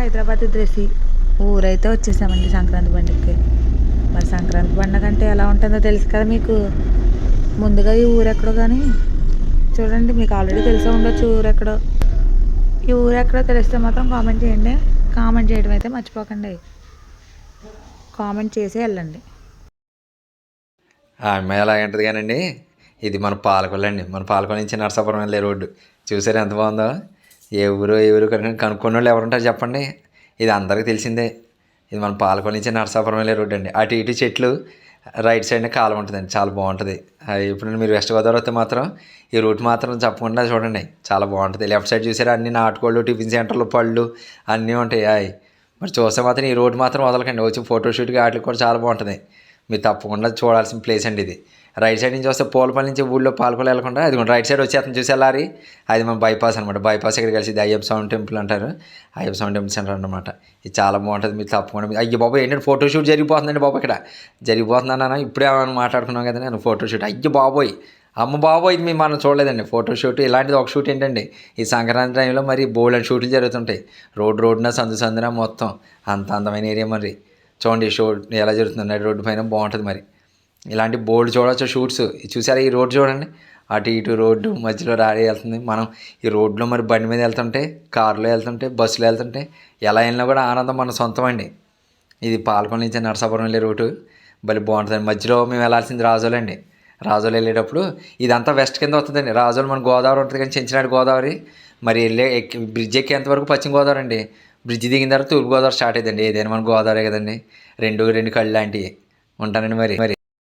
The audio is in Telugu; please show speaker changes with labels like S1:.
S1: హైదరాబాద్ డ్రెస్సి ఊరైతే వచ్చేసామండి సంక్రాంతి పండుగకి. మరి సంక్రాంతి పండుగ అంటే ఎలా ఉంటుందో తెలుసు కదా మీకు? ముందుగా ఈ ఊరెక్కడో కానీ చూడండి మీకు ఆల్రెడీ తెలిసే ఉండొచ్చు ఊరు ఎక్కడో. ఈ ఊరు ఎక్కడో తెలిస్తే మాత్రం కామెంట్ చేయండి. కామెంట్ చేయడం అయితే మర్చిపోకండి. కామెంట్ చేసి వెళ్ళండి.
S2: అమ్మాయి ఎలాగంటది కానండి ఇది మన పాలకొల్లండి. మన పాలకొల్లు నుంచి నరసాపురం వెళ్ళే రోడ్డు. చూసారు ఎంత బాగుందో? ఎవరు ఎవరు కనుక కనుక్కున్న వాళ్ళు ఎవరుంటారు చెప్పండి. ఇది అందరికీ తెలిసిందే. ఇది మన పాలకొని నుంచి నరసాపురం వెళ్ళే రోడ్డు అండి. అటు ఇటు చెట్లు రైట్ సైడ్ కాలం ఉంటుందండి. చాలా బాగుంటుంది. ఇప్పుడు మీరు వెస్ట్ గోదావరి వస్తే మాత్రం ఈ రూట్ మాత్రం తప్పకుండా చూడండి. చాలా బాగుంటుంది. లెఫ్ట్ సైడ్ చూసారా అన్ని నాటుకోళ్ళు టిఫిన్ సెంటర్లు పళ్ళు అన్నీ ఉంటాయి. అవి మరి చూస్తే మాత్రం ఈ రోడ్ మాత్రం వదలకండి. వచ్చి ఫోటోషూట్కి వాటికి కూడా చాలా బాగుంటుంది. మీరు తప్పకుండా చూడాల్సిన ప్లేస్ అండి ఇది. రైట్ సైడ్ నుంచి వస్తే పూలపల్లి నుంచి ఊళ్ళో పాలకొల్లు వెళ్ళకుండా అది రైట్ సైడ్ వచ్చి అతను చూసి వెళ్ళాలి. అది మన బైపాస్ అనమాట బైపాస్ ఇక్కడ కలిసి ఇది అయ్యప్ప స్వామి టెంపుల్ అంటారు. అయ్యప్ప స్వామి టెంపుల్ సెంటర్ అనమాట ఇది చాలా బాగుంటుంది. మీరు తప్పకుండా అయ్యో బాబు ఏంటంటే ఫోటోషూట్ జరిగిపోతుందండి బాబు ఇక్కడ. జరిగిపోతుందన్న ఇప్పుడే ఏమైనా మాట్లాడుకున్నాం కదా నేను ఫోటోషూట్ అయ్యో బాబోయ్ అమ్మ బాబోయ్ ఇది మేము మనం చూడలేదండి ఫోటోషూట్ ఇలాంటిది ఒక షూట్ ఏంటండి? ఈ సంక్రాంతి టైంలో మరి బోల్డ్ అండ్ షూట్లు జరుగుతుంటాయి. రోడ్ రోడ్న సందు సందున మొత్తం అంత అందమైన ఏరియా మరి. చూడండి ఈ షూట్ ఎలా జరుగుతుంది. రోడ్డు పైన బాగుంటుంది మరి. ఇలాంటి బోర్డు చూడవచ్చు షూట్స్ చూసారా ఈ రోడ్డు చూడండి? అటు ఇటు రోడ్డు మధ్యలో రాడి వెళ్తుంది. మనం ఈ రోడ్లో మరి బండి మీద వెళ్తుంటే కారులో వెళ్తుంటే బస్సులో వెళ్తుంటే ఎలా వెళ్ళినా కూడా ఆనందం మన సొంతం అండి ఇది పాలకొండ నుంచి నరసాపురం వెళ్ళే రూటు. భలే బాగుంటుంది. మధ్యలో మేము వెళ్ళాల్సింది రాజోలు అండి. రాజోలు వెళ్ళేటప్పుడు ఇదంతా వెస్ట్ కింద వస్తుందండి. రాజోలు మన గోదావరి ఉంటుంది కానీ చెంచినాడు గోదావరి. మరి వెళ్ళే ఎక్కి బ్రిడ్జ్ ఎక్కేంత వరకు పశ్చిమ గోదావరి అండి. బ్రిడ్జ్ దిగిన తర్వాత తూర్పు గోదావరి స్టార్ట్ అయ్యిందండి ఏదైనా మన గోదావరి కదండి. రెండు రెండు కళ్ళు లాంటివి. ఉంటానండి మరి మరి.